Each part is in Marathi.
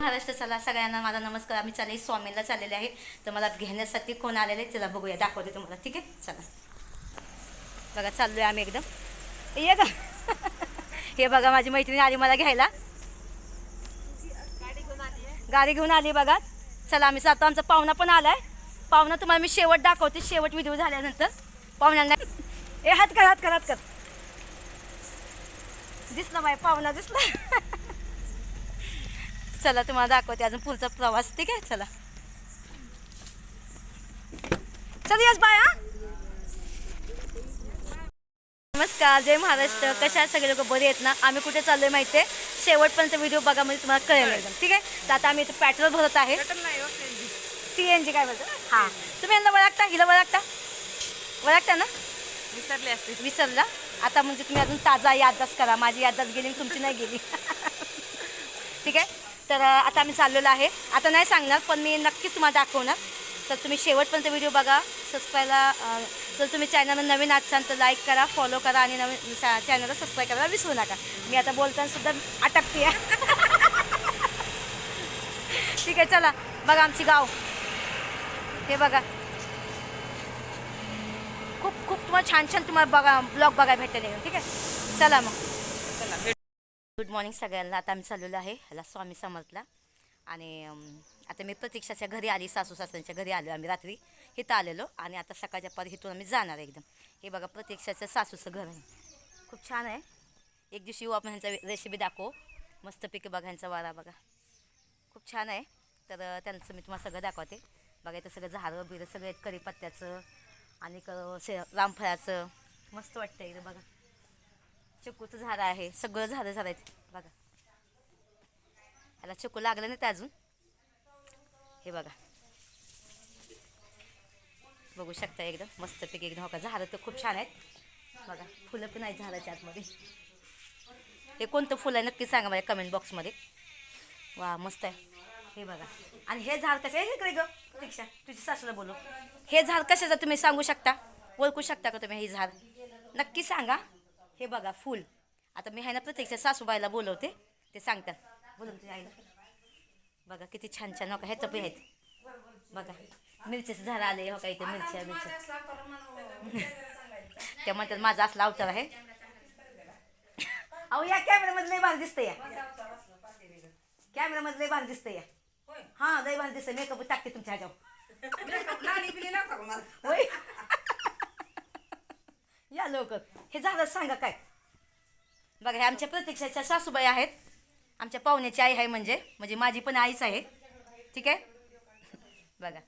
महाराष्ट्र चला सगळ्यांना माझा नमस्कार. आम्ही चालेल स्वामीला चाललेले आहे. तर मला घेण्यासाठी कोण आलेले आहे चला बघूया. दाखवते तुम्हाला ठीक आहे? चला. बघा चाललो आहे आम्ही एकदम. ये ग. हे बघा माझी मैत्रिणी आली मला घ्यायला. गाडी घेऊन आली बघा. चला आम्ही जातो. आमचा पाहुणा पण आलाय. पाहुणा तुम्हाला मी शेवट दाखवते. शेवट व्हिडिओ झाल्यानंतर. पाहुण्यांना ए हात कर हात कर हात कर. दिसला बाय पाहुणा दिसला. चला तुम्हाला दाखवते अजून पुढचा प्रवास ठीक आहे? चला. चल यस बाय हा. नमस्कार जय महाराष्ट्र. कशा सगळे लोक बरे आहेत ना? आम्ही कुठे चाललोय माहिती आहे शेवटपर्यंत व्हिडिओ बघा म्हणजे तुम्हाला कळेल एकदम ठीक आहे? तर आता आम्ही इथे पेट्रोल भरत आहे. सी एन जी काय बोलतो? हां. तुम्ही यांना ओळखता हिला ओळखता ओळखता ना? विसरले असते. विसरला? आता म्हणजे तुम्ही अजून ताजा याददास्त करा. माझी याददास्त गेली तुमची नाही गेली. ठीक आहे? तर आता आम्ही चाललेलो आहे. आता नाही सांगणार पण मी नक्कीच तुम्हाला दाखवणार. तर तुम्ही शेवटपर्यंत व्हिडिओ बघा सबस्क्राईबला जर तुम्ही चॅनलला नवीन असाल तर लाईक करा फॉलो करा आणि नवीन चॅनलला सबस्क्राईब करायला विसरू नका. मी आता बोलताना सुद्धा आटकते ठीक आहे चला बघा आमची गाव. हे बघा. खूप खूप तुम्हाला छान छान तुम्हाला बघा ब्लॉग बघायला भेटेल. ठीक आहे? चला मग. मॉर्निंग सगळ्यांना. आता आम्ही चाललेलो आहे. ह्याला स्वामी समर्थला. आणि आता मी प्रतीक्षाच्या घरी आली सासू सासऱ्यांच्या घरी आलो आम्ही रात्री. इथं आलेलो आणि आता सकाळच्या पर इथून आम्ही जाणार एकदम. हे बघा प्रतीक्षाचं सासूचं घर आहे. खूप छान आहे. एक दिवशी येऊ आपण ह्यांचा रेसिपी दाखवू. पिकं बघा ह्यांचा वारा बघा. खूप छान आहे. तर त्यांचं मी तुम्हाला सगळं दाखवते. बघा इथं सगळं झाडं बिरं सगळं आहेत कढीपत्त्याचं आणि क- रामफळाचं. मस्त वाटतं इथं बघा. चिकूचं झाड आहे. सगळं झाडं झाडं आहेत. बघा. याला चिकू लागलं नाही ते अजून. हे बघा. बघू शकता एकदम मस्तपैकी एकदम. हो का? झाडं तर खूप छान आहेत. बघा फुलं पण आहेत झाडाच्या आतमध्ये. हे कोणतं फुलं आहे नक्की सांगा माझ्या कमेंट बॉक्समध्ये वा मस्त आहे. हे बघा. आणि हे झाड कसं आहे इकडे ग? प्रतीक्षा तुझी सासूला बोलू हे झाड कशाचं तुम्ही सांगू शकता? ओळखू शकता का तुम्ही हे झाड? नक्की सांगा. हे बघा फुल. आता मी आहे ना प्रत्यक्षा सासूबाईला बोलवते. ते सांगतात. बोलून तुझ्या आईला. बघा किती छान छान हो का ह्याचं पण आहेत. बघा मिरचीचं झाड आले हो का इथे मिरच्या मिरच्या. त्या म्हणतात माझा असला अवतार आहे. अहो या कॅमेरामध्ये लय भारी दिसतंय या. कॅमेरामध्ये लय भारी दिसतंय या. हा लय भारी दिसतंय. मेकअप टाकते तुमच्या ह्याच्यावर. होय. या लवकर. हे झालं सांगा काय? बघा हे आमच्या प्रतीक्षाच्या सासूबाई आहेत. आमच्या पाहुण्याची आई आहे म्हणजे म्हणजे माझी पण आईच आहे. ठीक आहे? बघा.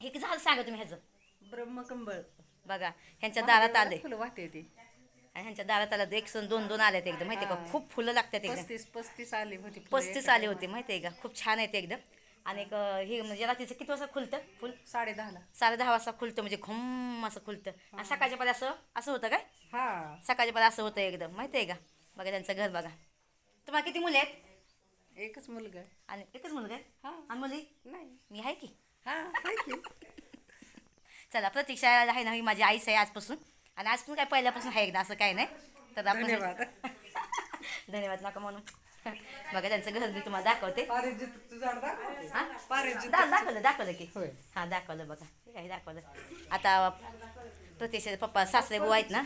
हे झालं सांगा तुम्ही ह्याचं. ब्रह्मकंबळ. बघा ह्यांच्या दारात आले फुलं वाहते ते. आणि ह्यांच्या दारात आलं एक सण दोन दोन आलेत एकदम माहिती का? खूप फुलं लागतात एकदम. पस्तीस पस्तीस आले होते पस्तीस आले होते माहिती आहे का? खूप छान आहेत एकदम. आणि एक, हे म्हणजे रात्रीचं किती वाजता खुलतं फुल? साडे दहाला. साडे दहा वाजता खुलतं म्हणजे घुम असं खुलतं. आणि सकाळच्या पर्यंत असं असं होतं काय? हा. सकाळच्या पर्यंत असं होतं एकदम माहिती आहे का? बघा त्यांचं घर बघा. तुम्हाला किती मुली आहेत? एकच मुलगा आहे. आणि एकच मुलगा आहे? हा. आणि मुली? नाही. मी आहे की? हा की. चला प्रतीक्षा आहे ना ही माझी आईच आहे आजपासून. आणि आज पण काय पहिल्यापासून आहे एकदा असं काही नाही. तर आपण धन्यवाद. धन्यवाद नका म्हणून बघा त्यांचं घर मी तुम्हाला दाखवते. हा? दा- दाखवलं दाखवलं की. होय. हां दाखवलं बघा. हे काय दाखवलं. आता प्रतीक्षाचे पप्पा सासरे बुवा आहेत ना?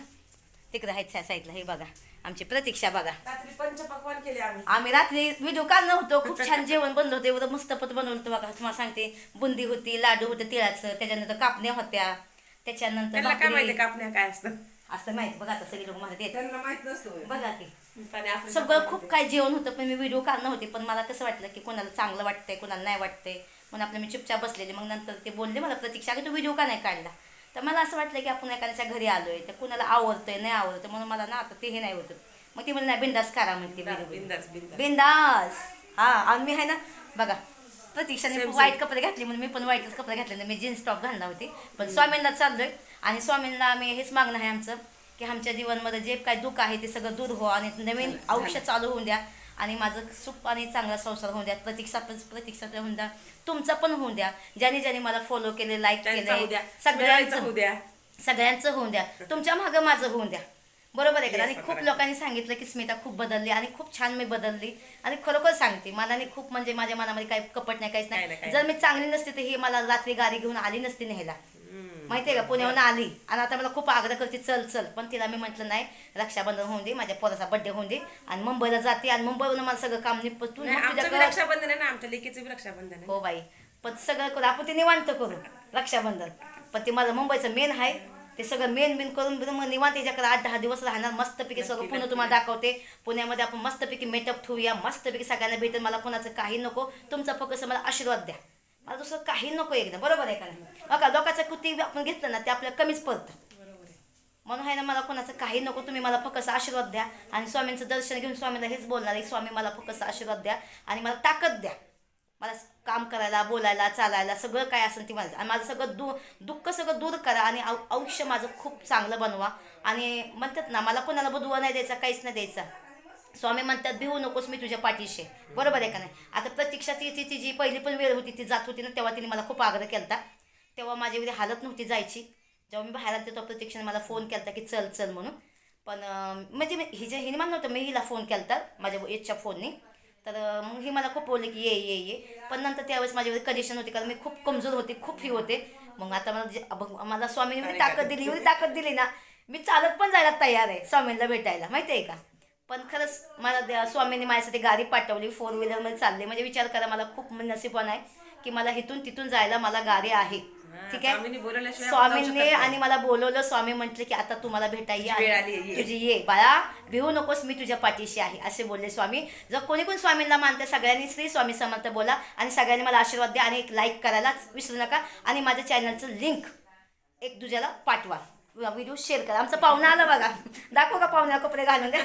तिकडे आहेत साईडला. हे बघा आमची प्रतीक्षा बघा. रात्री पंचपक्वान केले आम्ही. आम्ही रात्री व्हिडिओ काढलं होतं खूप छान जेवण बनलं होतं. एवढं मस्त पत बनवलं होतं बघा. तुम्हाला सांगते बुंदी होती लाडू होतं तिळाचं त्याच्यानंतर कापण्या होत्या. त्याच्यानंतर त्यांना काय माहिती. कापण्या काय असतं असं माहिती. बघा आता सगळे लोक मला त्यांना माहीत नसतं बघा की. आणि आपलं सगळं खूप काय जेवण होतं पण मी व्हिडिओ काढणं होते पण मला कसं वाटलं की कोणाला चांगलं वाटतंय कोणाला नाही वाटतंय. म्हणून आपलं मी चुपचाप बसलेले. मग नंतर ते बोलले मला प्रतीक्षा की तू व्हिडिओ का नाही काढला? तर मला असं वाटलं की आपण एखाद्याच्या घरी आलोय तर कुणाला आवडतंय नाही आवडतं म्हणून मला ना आता तेही नाही होतं मग ती म्हणली नाही बिंदास करा म्हणते बिंदास बिंदास बिंदास. हा आणि मी आहे ना बघा प्रतीक्षाने. व्हाईट कपडे घातले म्हणून मी पण व्हाईटच कपडे घातले. मी जीन्स टॉप घालणार होती. पण स्वामींना चाललोय. आणि स्वामींना आम्ही हेच मागणं आहे आमचं. की आमच्या जीवनमध्ये जे काय दुःख आहे ते सगळं दूर हो आणि नवीन आयुष्य चालू होऊन द्या आणि माझं सुख आणि चांगला संसार होऊन द्या. प्रतीक्षा प्रतीक्षा होऊन द्या. तुमचा पण होऊन द्या. ज्याने ज्याने मला फॉलो केले लाईक केले सगळ्यांचं होऊ द्या. सगळ्यांचं होऊन द्या. तुमच्या मागं माझं होऊन द्या. बरोबर आहे का? आणि खूप लोकांनी सांगितलं की स्मिता खूप बदलली आणि खूप छान मी बदलली आणि खरोखर सांगते मनाने खूप म्हणजे माझ्या मनामध्ये काही कपट नाही काहीच काही नाही, जर मी चांगली नसते तर ही मला रात्री गाडी घेऊन आली नसती न्यायला. माहितीये का पुण्याहून आली. आणि आता मला खूप आग्रह करते चल चल. पण तिला मी म्हटलं नाही रक्षाबंधन होऊन दे माझ्या पोराचा बड्डे होऊन दे. आणि मुंबईला जाते आणि मुंबईवरून मला सगळं काम निपटून तुझ्याकडे रक्षाबंधन आहे ना आमच्या लेकीचं रक्षाबंधन आहे. हो बाई. पण सगळं करू आपण ते निवांत करू रक्षाबंधन. पण ते माझं मुंबईचं मेन आहे. ते सगळं मेन मेन करून मग निवांत त्याच्याकडे आठ दहा दिवस राहणार. मस्तपैकी सगळं पुन्हा. तुम्हाला दाखवते. पुण्यामध्ये आपण मस्तपैकी मेटअप ठेवूया. मस्तपैकी सगळ्यांना भेटेल. मला कोणाचं काही नको. तुमचा फक्त मला आशीर्वाद द्या. मला दुसरं काही नको एकदा. बरोबर आहे का नाही? बघा लोकांचं किती आपण घेतलं ना ते आपल्याला कमीच पडतं. म्हणून आहे ना मला कोणाचं काही नको तुम्ही मला फक्त आशीर्वाद द्या. आणि स्वामींचं दर्शन घेऊन स्वामीला हेच बोलणार आहे स्वामी मला फक्त आशीर्वाद द्या आणि मला ताकद द्या. मला काम करायला बोलायला चालायला सगळं काय असेल ते मला आणि माझं सगळं दु दुःख सगळं दूर करा आणि आयुष्य माझं खूप चांगलं बनवा. आणि म्हणतात ना मला कोणाला बदुवा नाही द्यायचा काहीच नाही द्यायचा. स्वामी म्हणतात भिवू नकोस मी तुझ्या पाठीशी. बरोबर आहे का नाही? आता प्रतीक्षा ती ती तिची पहिली पण वेळ होती ती जात होती ना तेव्हा तिने मला खूप आग्रह केला तेव्हा माझी एवढी हालत नव्हती जायची. जेव्हा मी बाहेर आले तेव्हा प्रतीक्षाने मला फोन केला की चल चल म्हणून. पण म्हणजे मी- हिच्या हिने मला नव्हतं मी हिला फोन केला माझ्या एजच्या फोनने तर मग ही मला खूप बोलले की ये ये ये. पण नंतर त्यावेळेस माझ्यावर कंडिशन होती कारण मी खूप कमजोर होते खूप ही होते. मग आता मला मला स्वामीने ताकद दिली एवढी ताकद दिली ना मी चालत पण जायला तयार आहे स्वामींना भेटायला. माहिती आहे का? पण खरंच मला स्वामींनी माझ्यासाठी गाडी पाठवली फोर व्हीलरमध्ये चालले. म्हणजे विचार करा मला खूप नसीबवान आहे की मला इथून तिथून जायला मला गाडी आहे. ठीक आहे? स्वामींनी. आणि मला बोलवलं स्वामी म्हटले की आता तुम्हाला भेटायला तुझी ये. तुझी ये. बाळा भिवू नकोस मी तुझ्या पाठीशी आहे असे बोलले स्वामी. जर कोणी कोण स्वामींना मानते सगळ्यांनी श्री स्वामी समर्थ बोला आणि सगळ्यांनी मला आशीर्वाद द्या आणि एक लाईक करायला विसरू नका आणि माझ्या चॅनलचं लिंक एक दुसऱ्याला पाठवा. व्हिडिओ शेअर करा. आमचा पाहुणा आला बघा. दाखव का पाहुण्या कपडे घालून? द्या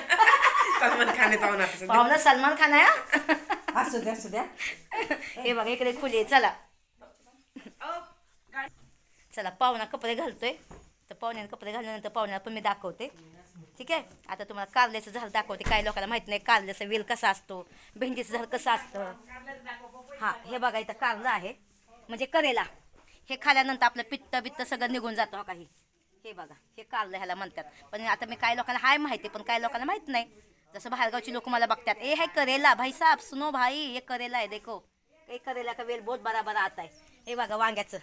सलमान खान आहे पाहुणा. पाहुणा सलमान खान आहे हा? असू द्या असू द्या. हे बघा इकडे खुली आहे. चला. चला पाहुणा कपडे घालतोय. तर पाहुण्याने कपडे घालल्यानंतर पाहुण्याला पण मी दाखवते. ठीक आहे? आता तुम्हाला कारल्याचं झाड दाखवते. काही लोकांना माहीत नाही कारल्याचा वेल कसा असतो भेंडीचं झाड कसं असतं. हां हे बघा इथं कारलं आहे. म्हणजे करेला. हे खाल्यानंतर आपलं पित्त बित्त सगळं निघून जातं हो काही हे? बघा हे कारलं ह्याला म्हणतात. पण आता मी काही लोकांना हाय माहिती पण काही लोकांना माहीत नाही. जसं बाहेरगावची लोक मला बघतात ए हाय करेला भाई साहब सुनो भाई ये करेला आहे देखो. हे करेला का वेल बहुत बरा बरा आता आहे. हे बघा वांग्याचं.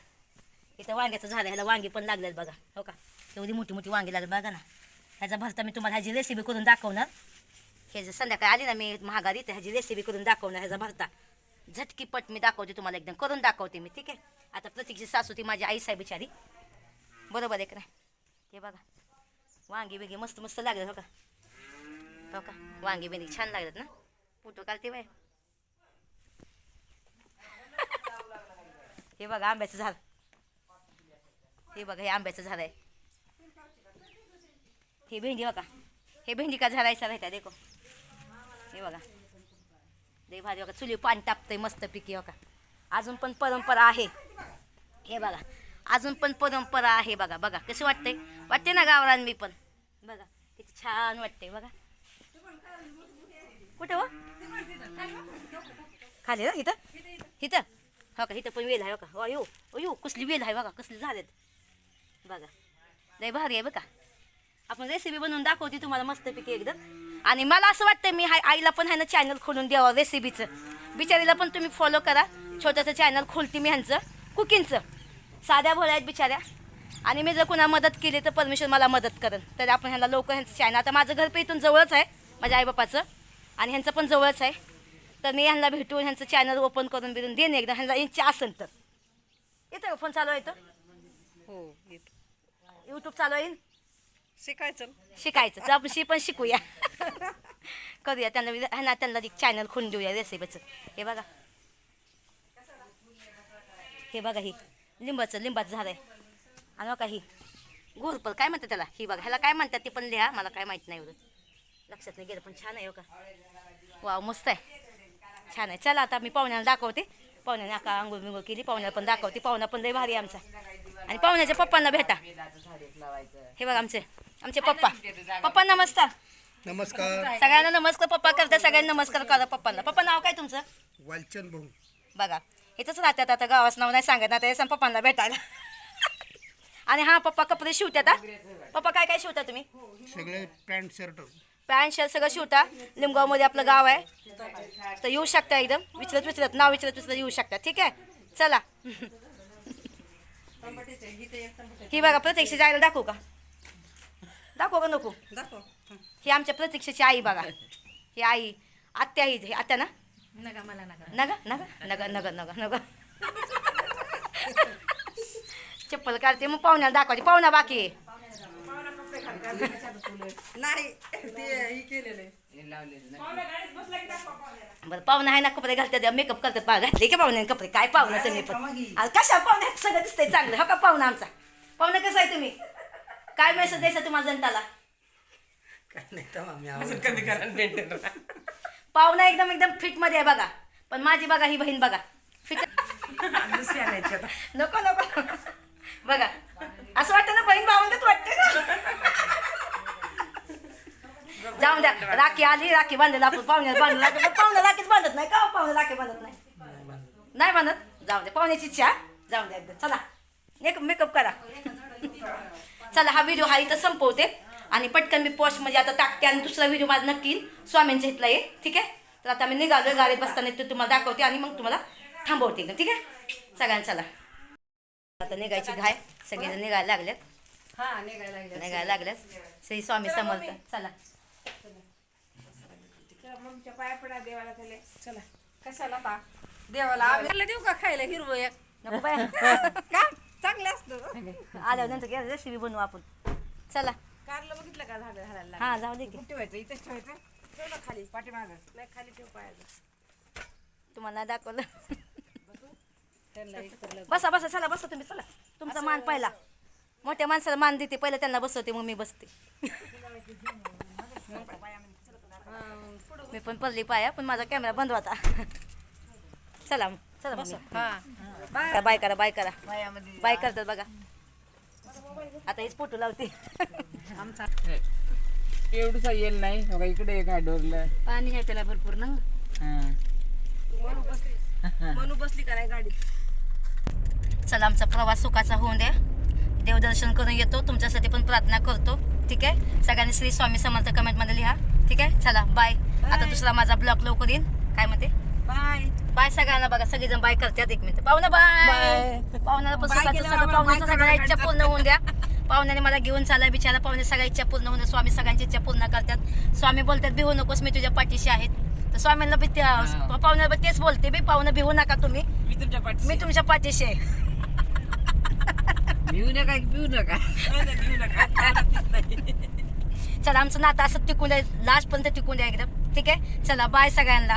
इथं वांग्याचं झालं ह्याला वांगी पण लागलेत बघा हो का? एवढी मोठी मोठी वांगी लागली बघा ना. ह्याचा भरता मी तुम्हाला ह्याची रेसिपी करून दाखवणार. हे जर संध्याकाळी आली ना मी महागारी तर ह्याची रेसिपी करून दाखवणार ह्याचा भरता. झटकीपट मी दाखवते तुम्हाला एकदम करून दाखवते मी ठीक आहे? आता प्रतीकची सासू ती माझी आई साहेब बिचारी. बरोबर आहे का नाही? हे बघा वांगी बिंगी मस्त मस्त लागले हो का? हो का? वांगी बिंदी छान लागतात ना? फोटो काढते बाय हे बघा आंब्याचं झाड. हे बघा हे आंब्याचं झाड आहे. हे भेंडी बघा. हे भेंडी का झाडायचा राहता देखो. हे बघा. दे भारी बघा चुली पाणी तापतंय मस्त पिकी बघा हो अजून पण परंपरा आहे. हे बघा. अजून पण परंपरा आहे बघा बघा. कसं वाटतंय? वाटते ना गावरान मी पण? बघा किती छान वाटतंय बघा. कुठे हो? खाली ना इथं? इथं? हो का इथं पण वेल आहे हो का? अयो अयो कसली वेल आहे बघा कसली झालेत. बघा. नाही भारी आहे बघा. आपण रेसिपी बनवून दाखवते तुम्हाला मस्तपैकी एकदम. आणि मला असं वाटतं मी हाय आईला पण ह्यानं चॅनल खोलून द्यावं रेसिपीचं बिचारीला पण तुम्ही फॉलो करा. छोटंसं चॅनल खोलते मी ह्यांचं. कुकिंगचं. साध्या भोळ्या आहेत बिचाऱ्या. आणि मी जर कुणा मदत केली तर परमेश्वर मला मदत करेन तर आपण ह्याला लवकर ह्यांचं चॅनल आता माझं घर पण इथून जवळच आहे माझ्या आईबापाचं. आणि ह्यांचं पण जवळच आहे. तर मी ह्यांना भेटून ह्यांचं चॅनल ओपन करून बिरून देईन एकदा. ह्यांना इच्छा असेल तर. येतं फोन चालू आहे तर हो यूट्यूब चालू आहे? शिकायचं. शिकायचं. तर आपण शी पण शिकूया. करूया. त्यांना ह्यांना त्यांना एक चॅनल खोलून देऊया रेसिपीचं हे बघा. हे बघा ही. लिंबाचं लिंबाचं झाड आहे. आणि बघा ही. घोरपल काय म्हणतात त्याला? ही बघा. ह्याला काय म्हणतात ते पण लिहा. मला काय माहीत नाही एवढं. लक्षात नाही गेलं पण छान आहे हो का? वाव मस्त आहे. छान आहे. चला आता मी पाहुण्याला दाखवते. पाहुण्याने आका आंघोळ बिंघोळ केली पाहुण्याला पण दाखवते. पाहुणा पण लय भारी आमचा. आणि पाहुण्याच्या पप्पांना भेटा. हे बघा आमचे आमचे पप्पा. पप्पा नमस्कार. नमस्कार. सगळ्यांना नमस्कार पप्पा करते सगळ्यांना नमस्कार करा पप्पांना. पप्पा नाव काय तुमचं? वालचंद भाऊ. बघा इथंच राहतात आता गावाचं नाव नाही सांगत आता सांग पप्पांना भेटायला. आणि हा पप्पा कपडे शिवतात पप्पा काय काय शिवता तुम्ही? सगळे पॅन्ट शर्ट. पॅन्ट शर्ट सगळं शिवता. लिमगावमध्ये आपलं गाव आहे. तर येऊ शकता एकदम. विचारत विचारत नाव विचारत विचारत येऊ शकता. ठीक आहे? चला. ही बघा प्रतीक्षेची आईला दाखवू का? दाखवू का नको? ही आमच्या प्रतीक्षेची आई बघा. ही आई. आत्या ही. आत्या ना? नका मला नगा. नगा? नगा? नगा नगा नगा चप्पल काढते मग पाहुण्याला दाखवायची. पाहुणा बाकी नाही ते ही केलेलं बरं पाहुणा आहे ना कपडे घालतात मेकअप करतात पा घातले की पाहुणे कपडे? काय पाहुणा तुम्ही पण? अरे कशा पाहुण्या? सगळं दिसतंय चांगलं. हो का पाहुणा आमचा? पाहुणा कसं आहे तुम्ही? काय मेसेज द्यायचा तुम्हाला जनताला? अजून कमी करा मेंटेन पाहुणा एकदम एकदम फिटमध्ये आहे बघा. पण माझी बघा ही बहीण बघा. फिट नको नको. बघा. असं वाटतं ना बहीण भावंडच वाटते ना जाऊन द्या. राखी आली राखी बांधली आपण पाहुण्याला बांधून लागतो पण राखीच बांधत नाही का? पाहुणे राखी बांधत नाही. नाही बांधत? जाऊ दे. पाहुण्याची इच्छा. जाऊन द्या एकदा. चला. मेकअप मेकअप करा. चला हा व्हिडिओ हा इथं संपवते. आणि पटकन मी पोस्ट म्हणजे आता टाकते आणि दुसरा व्हिडिओ माझा नक्की स्वामींच्या इथला येईल ठीक आहे? तर आता मी निघालो गाडीत बसताना ते तुम्हाला दाखवते आणि मग तुम्हाला थांबवते एकदम ठीक आहे? सगळ्यांना चला. आता निघायची घाय सगळेजण निघायला लागलेत. हा निघायला लागले निघायला लागल्यात श्री स्वामी समर्थ. चला. मम्मीच्या पाया पडा देवाला त्याले. चला. कशाला पा देवाला आम्हाला देऊ का खायला हिरवं एक? नको बाय. का? चांगलं असतं. रेसिपी बनवू आपण. चला. कारलं बघितलं का झाडाला हा जाऊ दे की. कुठे ठेवायचं? इथेच ठेवायचं? खाली पाठीमागं. नाही खाली ठेव पायाचं तुम्हाला दाखवलं. बसा बसा चला बसा तुम्ही चला. तुमचा मान पहिला. मोठ्या माणसाला मान देते पहिलं त्यांना बसवते मग मी बसते. मी पण पडली पाया पण माझा कॅमेरा बंद होता. चला चला बाय करा बाय करा. बाय करतात बघा. आता हेच फोटो लावते. आमचा. एवढंच येईल नाही. बघा इकडे एक डोरलं. पाणी आहे त्याला भरपूर ना. हा. मनू बसली मनू बसली का नाही गाडीत. चला आमचा प्रवास सुखाचा होऊन द्या देवदर्शन करून येतो तुमच्यासाठी पण प्रार्थना करतो ठीक आहे? सगळ्यांनी श्री स्वामी समर्थ कमेंटमध्ये लिहा ठीक आहे? चला बाय आता दुसरा माझा ब्लॉग लवकर येईल काय म्हणते? बाय बाय सगळ्यांना बघा सगळेजण बाय करतात एक मिनिट पाहुणा बाय पाहुण्याला पण पाहुण्याचं bye सगळ्या इच्छा पूर्ण होऊन द्या. पाहुण्याने मला घेऊन चालला बिचारा. पाहुणे सगळ्या इच्छा पूर्ण होऊन द्या. स्वामी सगळ्यांची इच्छा पूर्ण करतात. स्वामी बोलतात भिवू नकोस मी तुझ्या पाठीशी आहेत तर स्वामींना बी त्या- पाहुण्याला तेच बोलते बी पाहुणं भिवू नका तुम्ही. मी मी तुमच्या पाठीशी आहे. भिवू नका भिवू नका चला आमचं नातं असं टिकून द्या लास्ट पर्यंत टिकून द्या एकदम. ठीक आहे? चला बाय सगळ्यांना.